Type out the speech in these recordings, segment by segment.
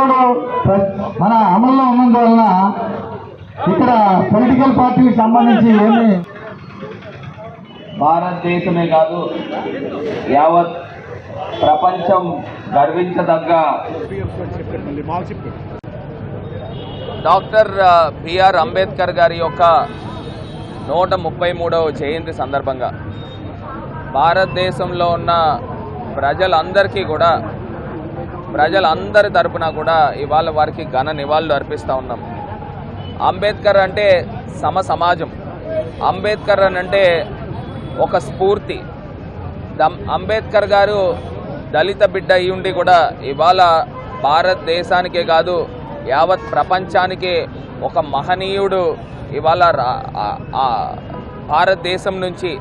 Code మన అమల్లో ఉన్నందువలన ఇక్కడ పొలిటికల్ పార్టీకి సంబంధించి ఏమి భారతదేశమే కాదు యావత్ ప్రపంచం గర్వించదగ్గ డాక్టర్ బిఆర్ అంబేద్కర్ గారి యొక్క నూట ముప్పై మూడవ జయంతి సందర్భంగా భారతదేశంలో ఉన్న ప్రజలందరికీ కూడా ప్రజలందరి తరపున కూడా ఇవాళ వారికి ఘన నివాళులు అర్పిస్తూ ఉన్నాం. అంబేద్కర్ అంటే సమ సమాజం అంబేద్కర్ అని అంటే ఒక స్ఫూర్తి. అంబేద్కర్ గారు దళిత బిడ్డ అయి ఉండి కూడా ఇవాళ భారతదేశానికే కాదు యావత్ ప్రపంచానికే ఒక మహనీయుడు ఇవాళ భారతదేశం నుంచి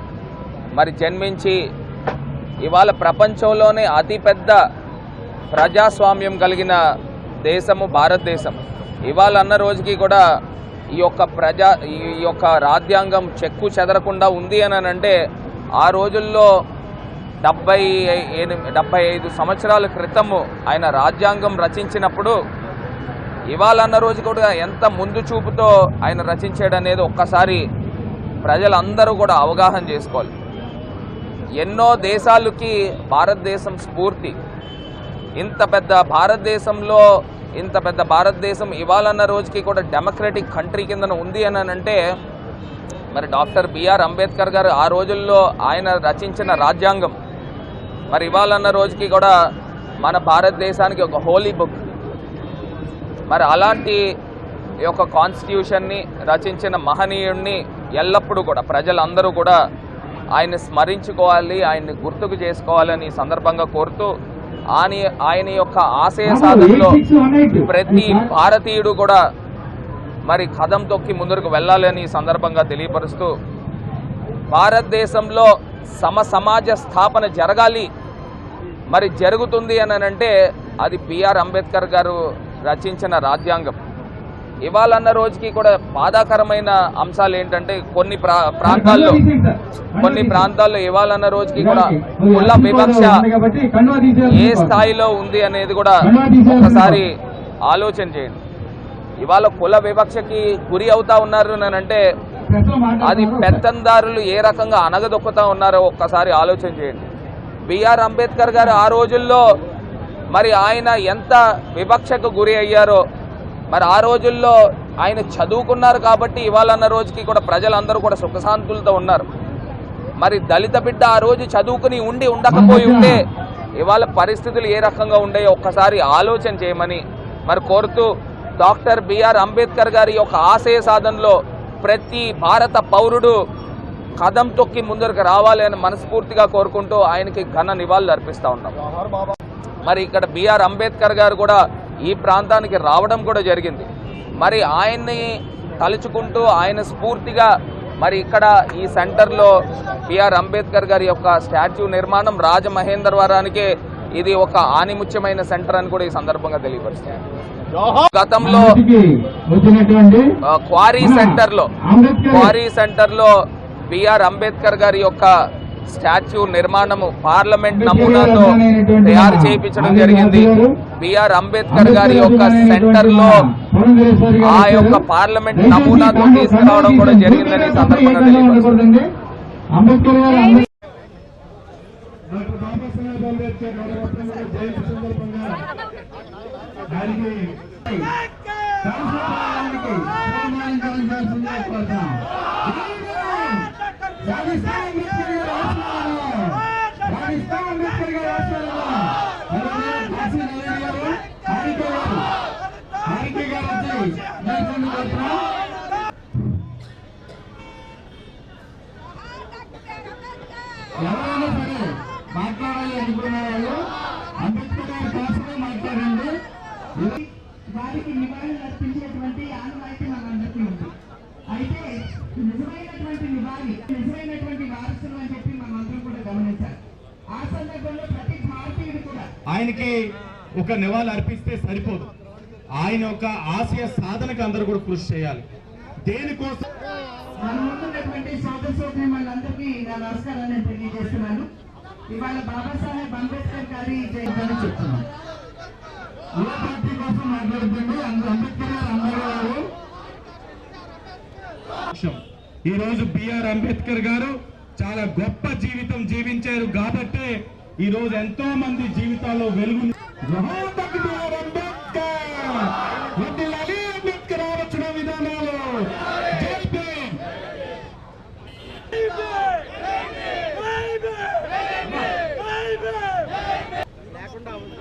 మరి జన్మించి ఇవాళ ప్రపంచంలోనే అతిపెద్ద ప్రజాస్వామ్యం కలిగిన దేశము భారతదేశం ఇవాళ అన్న రోజుకి కూడా ఈ యొక్క ప్రజా ఈ యొక్క రాజ్యాంగం చెక్కు చెదరకుండా ఉంది అని అంటే ఆ రోజుల్లో డెబ్బై డెబ్బై ఐదు సంవత్సరాల క్రితము ఆయన రాజ్యాంగం రచించినప్పుడు ఇవాళ అన్న రోజు కూడా ఎంత ముందు చూపుతో ఆయన రచించాడనేది ఒక్కసారి ప్రజలందరూ కూడా అవగాహన చేసుకోవాలి. ఎన్నో దేశాలకి భారతదేశం స్ఫూర్తి. ఇంత పెద్ద భారతదేశంలో ఇంత పెద్ద భారతదేశం ఇవాళన్న రోజుకి కూడా డెమోక్రటిక్ కంట్రీ కింద ఉంది అని అంటే మరి డాక్టర్ బిఆర్ అంబేద్కర్ గారు ఆ రోజుల్లో ఆయన రచించిన రాజ్యాంగం. మరి ఇవాళన్న రోజుకి కూడా మన భారతదేశానికి ఒక హోలీ బుక్. మరి అలాంటి యొక్క కాన్స్టిట్యూషన్ని రచించిన మహనీయుడిని ఎల్లప్పుడూ కూడా ప్రజలందరూ కూడా ఆయన్ని స్మరించుకోవాలి ఆయన్ని గుర్తుకు చేసుకోవాలని సందర్భంగా కోరుతూ ఆయన ఆయన యొక్క ఆశయ సాధనలో ప్రతి భారతీయుడు కూడా మరి కథం తొక్కి ముందరకు వెళ్ళాలని ఈ సందర్భంగా తెలియపరుస్తూ భారతదేశంలో సమ సమాజ స్థాపన జరగాలి మరి జరుగుతుంది అని అంటే అది బిఆర్ అంబేద్కర్ గారు రచించిన రాజ్యాంగం. ఇవాళన్న రోజుకి కూడా బాధాకరమైన అంశాలు ఏంటంటే కొన్ని ప్రా ప్రాంతాల్లో కొన్ని ప్రాంతాల్లో ఇవాళన్న రోజుకి కూడా కుల వివక్ష ఏ స్థాయిలో ఉంది అనేది కూడా ఒకసారి ఆలోచన చేయండి. ఇవాళ కుల వివక్షకి గురి అవుతా ఉన్నారు అంటే అది పెత్తందారులు ఏ రకంగా అనగదొక్కుతా ఉన్నారో ఒక్కసారి ఆలోచన చేయండి. బిఆర్ అంబేద్కర్ గారు ఆ రోజుల్లో మరి ఆయన ఎంత వివక్షకు గురి అయ్యారో మరి ఆ రోజుల్లో ఆయన చదువుకున్నారు కాబట్టి ఇవాళన్న రోజుకి కూడా ప్రజలందరూ కూడా సుఖశాంతులతో ఉన్నారు. మరి దళిత బిడ్డ ఆ రోజు చదువుకుని ఉండి ఉండకపోయి ఉంటే ఇవాళ పరిస్థితులు ఏ రకంగా ఉండేయో ఒక్కసారి ఆలోచన చేయమని మరి కోరుతూ డాక్టర్ బిఆర్ అంబేద్కర్ గారి యొక్క ఆశయ సాధనలో ప్రతి భారత పౌరుడు కదం తొక్కి ముందరకు రావాలి అని మనస్ఫూర్తిగా కోరుకుంటూ ఆయనకి ఘన నివాళులు అర్పిస్తా ఉన్నాం. మరి ఇక్కడ బిఆర్ అంబేద్కర్ గారు కూడా ఈ ప్రాంతానికి రావడం కూడా జరిగింది. మరి ఆయన్ని తలుచుకుంటూ ఆయన స్ఫూర్తిగా మరి ఇక్కడ ఈ సెంటర్లో బిఆర్ అంబేద్కర్ గారి యొక్క స్టాచ్యూ నిర్మాణం రాజమహేంద్రవరానికే ఇది ఒక ఆనిముత్యమైన సెంటర్ అని కూడా ఈ సందర్భంగా తెలియపరుస్తుంది గతంలో క్వారీ సెంటర్లో క్వారీ సెంటర్లో బిఆర్ అంబేద్కర్ గారి యొక్క స్టాచ్యూ నిర్మాణము పార్లమెంట్ నమూనాతో తయారు చేయించడం జరిగింది. బిఆర్ అంబేద్కర్ గారి యొక్క సెంటర్లో ఆ యొక్క పార్లమెంట్ నమూనాతో తీసుకురావడం కూడా జరిగిందని సందర్భంగా అంబేద్కర్ గారు అంబే- డాక్టర్ బాబాసాహెబ్ అంబేద్కర్ నూట ముప్పై మూడవ జయంతి సందర్భంగా ఆయనకి శాసనసభానికి సన్మానించాల్సిందిగా కోరుతున్నాం. సాధిస్తాం అంబేద్కర్ గారి ఆశయాలను. సాధిస్తాం అంబేద్కర్ గారి ఆశయాలను. అలాగే కాశీ నవీన్ గారు, హారిక గారు, హారిక గారు వచ్చి నిల్చొని కోరుతున్నాం. ఎవరైనా సరే మాట్లాడాలి అనుకునే వాళ్ళు. అంబేద్కర్ గారి కోసమే మాట్లాడండి. వారికి నివాళులు అర్పించేటువంటి ఆనవాయితీ మనందరికీ ఉంది. అయితే నిజమైనటువంటి నివాళి నిజమైనటువంటి వారసులు అని చెప్పి మనందరం కూడా గమనించాలి. ఆ సందర్భంలో ప్రతి భారతీయుడు కూడా ఆయనకి ఒక నివాళి అర్పిస్తే సరిపోదు. ఆయన ఒక ఆశయ సాధనకు అందరూ కూడా కృషి చేయాలి. దేనికోసం? మన ముందున్నటువంటి సోదర సోదరి వాళ్ళందరికీ నా నమస్కారాన్ని నేను తెలియజేస్తున్నాను. ఇవాళ బాబాసాహెబ్ అంబేద్కర్ గారి జయంతి చెప్తున్నాను ఏ పార్టీ కోసం మాట్లాడుతుంది. అంబేద్కర్ గారు ఈ రోజు బిఆర్ అంబేద్కర్ గారు చాలా గొప్ప జీవితం జీవించారు కాబట్టే ఈ రోజు ఎంతో మంది జీవితాల్లో వెలుగు జోహార్ డాక్టర్ బిఆర్ అంబేద్కర్ వర్ధిల్లాలి అంబేద్కర్ ఆలోచన విధానాలు జై భీమ్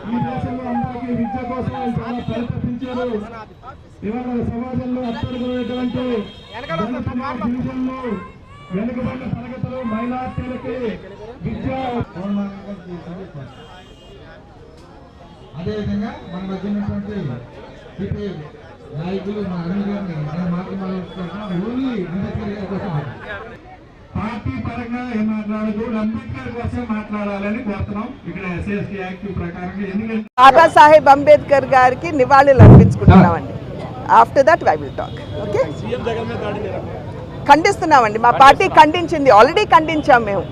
ఈ దేశంలో అందరికీ విద్య కోసం ఆయన చాలా పరితపించారు ఇవాళ సమాజంలో గిరిజనులు వెనుకబడిన తరగతులు మైనార్టీలకి విద్య అదేవిధంగా మన మధ్య ఉన్నటువంటి సిపిఐ నాయకులు మన అనిల్ గారిని నేను మాట్లాడుతున్నాను ఓన్లీ అంబేద్కర్ గారి కోసం పార్టీ పరంగా ఏం మాట్లాడదు. అంబేద్కర్ కోసం మాట్లాడాలని కోరుతున్నాం. ఇక్కడ ఎస్ఎస్టీ యాక్ట్ ప్రకారం ఎందుకంటే బాబాసాహెబ్ అంబేద్కర్ గారికి నివాళులు అర్పించుకుంటున్నామండి. After that I will talk okay ఖండిస్తున్నామండి. మా పార్టీ ఖండించింది ఆల్రెడీ ఖండించాం మేము.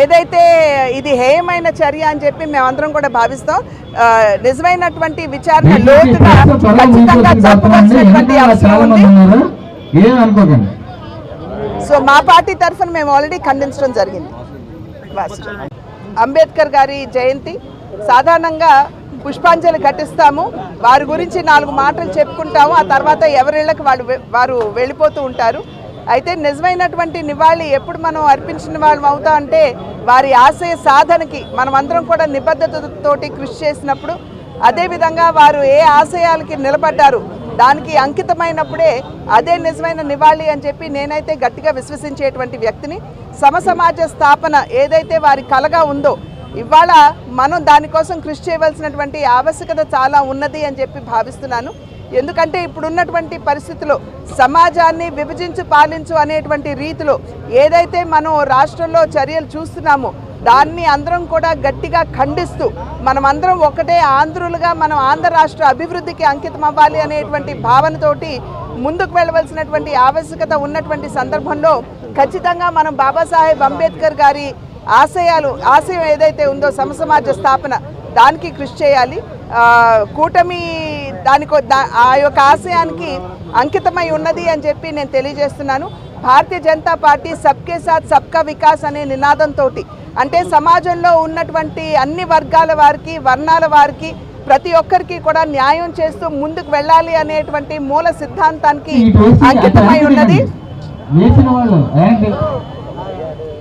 ఏదైతే ఇది హేయమైన చర్య అని చెప్పి మేమందరం కూడా భావిస్తాం నిజమైనటువంటి విచారణ లోతుగా ఖచ్చితంగా జరపవలసినటువంటి అవసరం ఉంది. ఏం అనుకోకండి. సో మా పార్టీ తరఫున మేము ఆల్రెడీ ఖండించడం జరిగింది. అంబేద్కర్ గారి జయంతి. సాధారణంగా పుష్పాంజలి ఘటిస్తాము. వారి గురించి నాలుగు మాటలు చెప్పుకుంటాము. ఆ తర్వాత ఎవరిళ్ళకి వాళ్ళు వారు వెళ్ళిపోతూ ఉంటారు. అయితే నిజమైనటువంటి నివాళి ఎప్పుడు మనం అర్పించిన వాళ్ళం అవుతా అంటే వారి ఆశయ సాధనకి మనం అందరం కూడా నిబద్ధతతోటి కృషి చేసినప్పుడు అదేవిధంగా వారు ఏ ఆశయాలకి నిలబడ్డారు దానికి అంకితమైనప్పుడే అదే నిజమైన నివాళి అని చెప్పి నేనైతే గట్టిగా విశ్వసించేటువంటి వ్యక్తిని. సమసమాజ స్థాపన ఏదైతే వారి కలగా ఉందో ఇవాళ మనం దానికోసం కృషి చేయవలసినటువంటి ఆవశ్యకత చాలా ఉన్నది అని చెప్పి భావిస్తున్నాను. ఎందుకంటే ఇప్పుడున్నటువంటి పరిస్థితిలో సమాజాన్ని విభజించు పాలించు అనేటువంటి రీతిలో ఏదైతే మనం రాష్ట్రంలో చర్యలు చూస్తున్నామో దాన్ని అందరం కూడా గట్టిగా ఖండిస్తూ మనమందరం ఒకటే ఆంధ్రులుగా మనం ఆంధ్ర రాష్ట్ర అభివృద్ధికి అంకితం అవ్వాలి అనేటువంటి భావనతోటి ముందుకు వెళ్ళవలసినటువంటి ఆవశ్యకత ఉన్నటువంటి సందర్భంలో ఖచ్చితంగా మనం బాబాసాహెబ్ అంబేద్కర్ గారి ఆశయాలు ఆశయం ఏదైతే ఉందో సమసమాజ స్థాపన దానికి కృషి చేయాలి. కూటమి దానికో దా- ఆ యొక్క ఆశయానికి అంకితమై ఉన్నది అని చెప్పి నేను తెలియజేస్తున్నాను. భారతీయ జనతా పార్టీ సబ్కే సాత్ సబ్కా వికాస్ అనే నినాదంతో అంటే సమాజంలో ఉన్నటువంటి అన్ని వర్గాల వారికి వర్ణాల వారికి ప్రతి ఒక్కరికి కూడా న్యాయం చేస్తూ ముందుకు వెళ్ళాలి అనేటువంటి మూల సిద్ధాంతానికి అంకితమై ఉన్నది.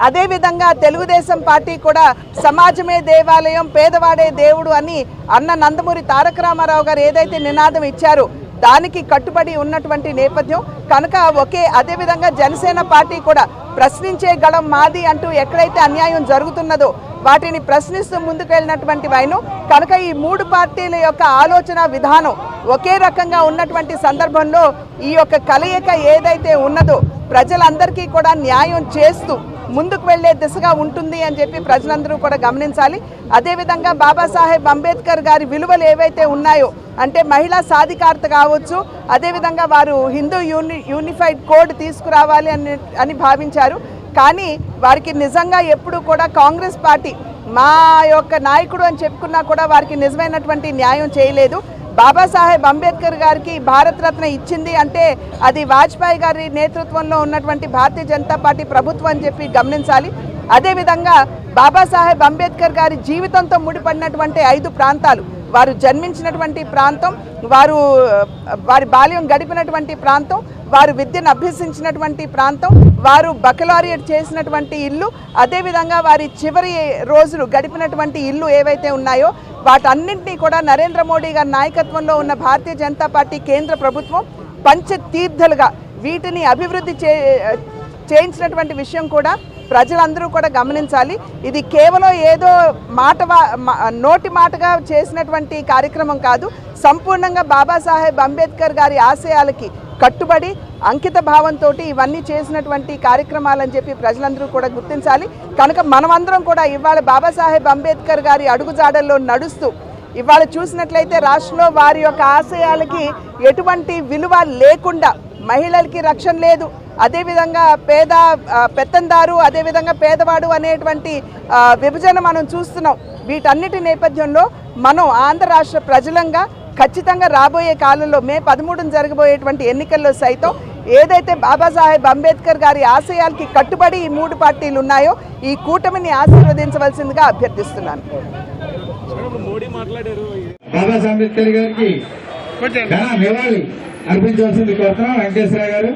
అదేవిధంగా తెలుగుదేశం పార్టీ కూడా సమాజమే దేవాలయం పేదవాడే దేవుడు అని అన్న నందమూరి తారక రామారావు గారు ఏదైతే నినాదం ఇచ్చారో దానికి కట్టుబడి ఉన్నటువంటి నేపథ్యం. కనుక ఒకే అదేవిధంగా జనసేన పార్టీ కూడా ప్రశ్నించే గళం మాది అంటూ ఎక్కడైతే అన్యాయం జరుగుతున్నదో వాటిని ప్రశ్నిస్తూ ముందుకు వెళ్ళినటువంటి వైను. కనుక ఈ మూడు పార్టీల యొక్క ఆలోచన విధానం ఒకే రకంగా ఉన్నటువంటి సందర్భంలో ఈ యొక్క కలయిక ఏదైతే ఉన్నదో ప్రజలందరికీ కూడా న్యాయం చేస్తూ ముందుకు వెళ్ళే దిశగా ఉంటుంది అని చెప్పి ప్రజలందరూ కూడా గమనించాలి. అదేవిధంగా బాబాసాహెబ్ అంబేద్కర్ గారి విలువలు ఏవైతే ఉన్నాయో అంటే మహిళా సాధికారత కావచ్చు అదేవిధంగా వారు హిందూ యూని యూనిఫైడ్ కోడ్ తీసుకురావాలి అని అని భావించారు. కానీ వారికి నిజంగా ఎప్పుడు కూడా కాంగ్రెస్ పార్టీ మా యొక్క నాయకుడు అని చెప్పుకున్నా కూడా వారికి నిజమైనటువంటి న్యాయం చేయలేదు. బాబాసాహెబ్ అంబేద్కర్ గారికి భారతరత్న ఇచ్చింది అంటే అది వాజ్పేయి గారి నేతృత్వంలో ఉన్నటువంటి భారతీయ జనతా పార్టీ ప్రభుత్వం అని చెప్పి గమనించాలి. అదేవిధంగా బాబాసాహెబ్ అంబేద్కర్ గారి జీవితంతో ముడిపడినటువంటి ఐదు ప్రాంతాలు. వారు జన్మించినటువంటి ప్రాంతం వారు వారి బాల్యం గడిపినటువంటి ప్రాంతం వారు విద్యను అభ్యసించినటువంటి ప్రాంతం వారు బకలారియట్ చేసినటువంటి ఇల్లు అదేవిధంగా వారి చివరి రోజులు గడిపినటువంటి ఇల్లు ఏవైతే ఉన్నాయో వాటన్నింటినీ కూడా నరేంద్ర మోడీ గారి నాయకత్వంలో ఉన్న భారతీయ జనతా పార్టీ కేంద్ర ప్రభుత్వం పంచతీర్థలుగా వీటిని అభివృద్ధి చే చేయించినటువంటి విషయం కూడా ప్రజలందరూ కూడా గమనించాలి. ఇది కేవలం ఏదో మాట నోటి మాటగా చేసినటువంటి కార్యక్రమం కాదు. సంపూర్ణంగా బాబాసాహెబ్ అంబేద్కర్ గారి ఆశయాలకి కట్టుబడి అంకిత భావంతో ఇవన్నీ చేసినటువంటి కార్యక్రమాలని చెప్పి ప్రజలందరూ కూడా గుర్తించాలి. కనుక మనమందరం కూడా ఇవాళ బాబాసాహెబ్ అంబేద్కర్ గారి అడుగుజాడల్లో నడుస్తూ ఇవాళ చూసినట్లయితే రాష్ట్రంలో వారి యొక్క ఆశయాలకి ఎటువంటి విలువ లేకుండా మహిళలకి రక్షణ లేదు. అదేవిధంగా పేద పెత్తందారు అదేవిధంగా పేదవాడు అనేటువంటి విభజన మనం చూస్తున్నాం. వీటన్నిటి నేపథ్యంలో మనం ఆంధ్ర రాష్ట్ర ప్రజలంగా ఖచ్చితంగా రాబోయే కాలంలో మే పదమూడున జరగబోయేటువంటి ఎన్నికల్లో సైతం ఏదైతే బాబాసాహెబ్ అంబేద్కర్ గారి ఆశయాలకి కట్టుబడి ఈ మూడు పార్టీలు ఉన్నాయో ఈ కూటమిని ఆశీర్వదించవలసిందిగా అభ్యర్థిస్తున్నాను. అర్పించవలసింది కోరుతున్నాం. వెంకటేశ్వర గారు.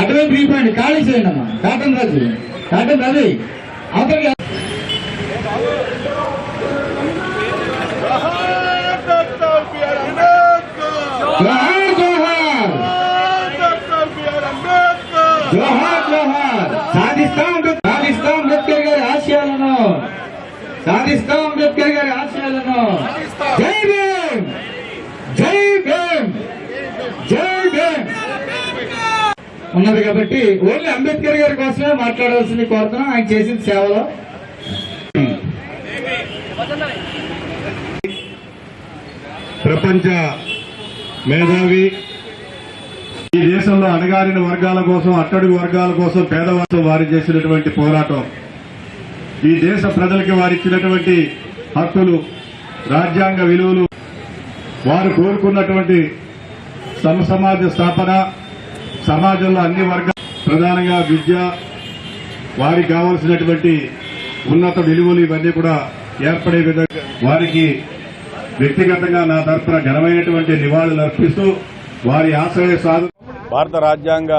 అటువైపు ఖాళీ చేయండి అమ్మా కాటన్ రాజు కాటన్ రవి అవతలికి జోహార్ జోహార్. సాధిస్తాం సాధిస్తాం అంబేద్కర్ గారి ఆశయాలను. సాధిస్తాం అంబేద్కర్ గారి ఆశయాలను. జై భీమ్! జై భీమ్! జై భీమ్! ఉన్నది కాబట్టి ఓన్లీ అంబేద్కర్ గారి కోసమే మాట్లాడవలసింది కోరుతున్నాం. ఆయన చేసిన సేవలో. ప్రపంచ మేధావి ఈ దేశంలో అణగారిన వర్గాల కోసం అట్టడుగు వర్గాల కోసం పేదవారితో వారు చేసినటువంటి పోరాటం. ఈ దేశ ప్రజలకి వారు ఇచ్చినటువంటి హక్కులు రాజ్యాంగ విలువలు వారు కోరుకున్నటువంటి సమసమాజ స్థాపన సమాజంలో అన్ని వర్గాలు ప్రధానంగా విద్య వారికి కావలసినటువంటి ఉన్నత విలువలు ఇవన్నీ కూడా ఏర్పడే విధంగా వారికి వ్యక్తిగతంగా నా తరఫున ఘనమైనటువంటి నివాళులు అర్పిస్తూ వారి ఆశయ సాధన భారత రాజ్యాంగ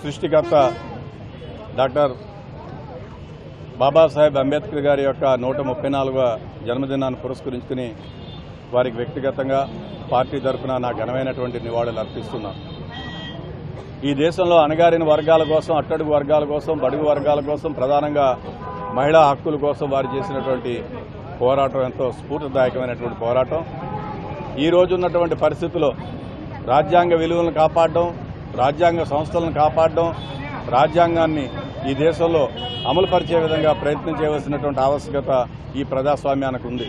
సృష్టికర్త డాక్టర్ బాబాసాహెబ్ అంబేద్కర్ గారి యొక్క నూట ముప్పై నాలుగవ జన్మదినాన్ని పురస్కరించుకుని వారికి వ్యక్తిగతంగా పార్టీ తరఫున నా ఘనమైనటువంటి నివాళులు అర్పిస్తున్నాను ఈ దేశంలో అణగారిన వర్గాల కోసం అట్టడుగు వర్గాల కోసం బడుగు వర్గాల కోసం ప్రధానంగా మహిళా హక్కుల కోసం వారు చేసినటువంటి పోరాటం ఎంతో స్ఫూర్తిదాయకమైనటువంటి పోరాటం. ఈ రోజు ఉన్నటువంటి పరిస్థితుల్లో రాజ్యాంగ విలువలను కాపాడడం రాజ్యాంగ సంస్థలను కాపాడడం రాజ్యాంగాన్ని ఈ దేశంలో అమలుపరిచే విధంగా ప్రయత్నం చేయవలసినటువంటి ఆవశ్యకత ఈ ప్రజాస్వామ్యానికి ఉంది.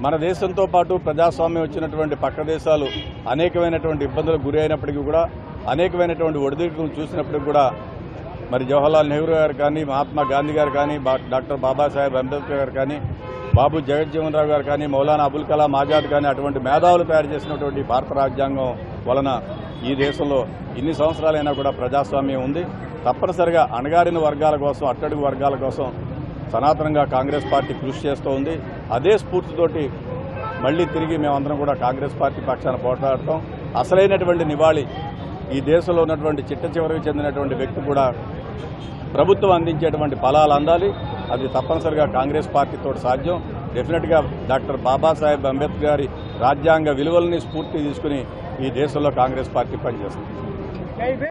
మన దేశంతో పాటు ప్రజాస్వామ్యం వచ్చినటువంటి పక్క దేశాలు అనేకమైనటువంటి ఇబ్బందులకు గురి అయినప్పటికీ కూడా అనేకమైనటువంటి ఒడిదుడుకులను చూసినప్పటికి కూడా మరి జవహర్లాల్ నెహ్రూ గారు కానీ మహాత్మా గాంధీ గారు కానీ బా- డాక్టర్ బాబాసాహెబ్ అంబేద్కర్ గారు కానీ బాబు జగజ్జీవన్ రావు గారు కానీ మౌలానా అబుల్ కలాం ఆజాద్ కానీ అటువంటి మేధావులు తయారు చేసినటువంటి భారత రాజ్యాంగం వలన ఈ దేశంలో ఇన్ని సంవత్సరాలైనా కూడా ప్రజాస్వామ్యం ఉంది. తప్పనిసరిగా అణగారిన వర్గాల కోసం అట్టడుగు వర్గాల కోసం సనాతనంగా కాంగ్రెస్ పార్టీ కృషి చేస్తూ ఉంది. అదే స్ఫూర్తితోటి మళ్ళీ తిరిగి మేమందరం కూడా కాంగ్రెస్ పార్టీ పక్షాన పోట్లాడటం అసలైనటువంటి నివాళి ఈ దేశంలో ఉన్నటువంటి చిట్ట చెందినటువంటి వ్యక్తి కూడా ప్రభుత్వం అందించేటువంటి ఫలాలు అందాలి. అది తప్పనిసరిగా కాంగ్రెస్ పార్టీతో సాధ్యం. డెఫినెట్గా డాక్టర్ బాబాసాహెబ్ అంబేద్కర్ గారి రాజ్యాంగ విలువల్ని స్ఫూర్తి తీసుకుని ఈ దేశంలో కాంగ్రెస్ పార్టీ పనిచేస్తుంది.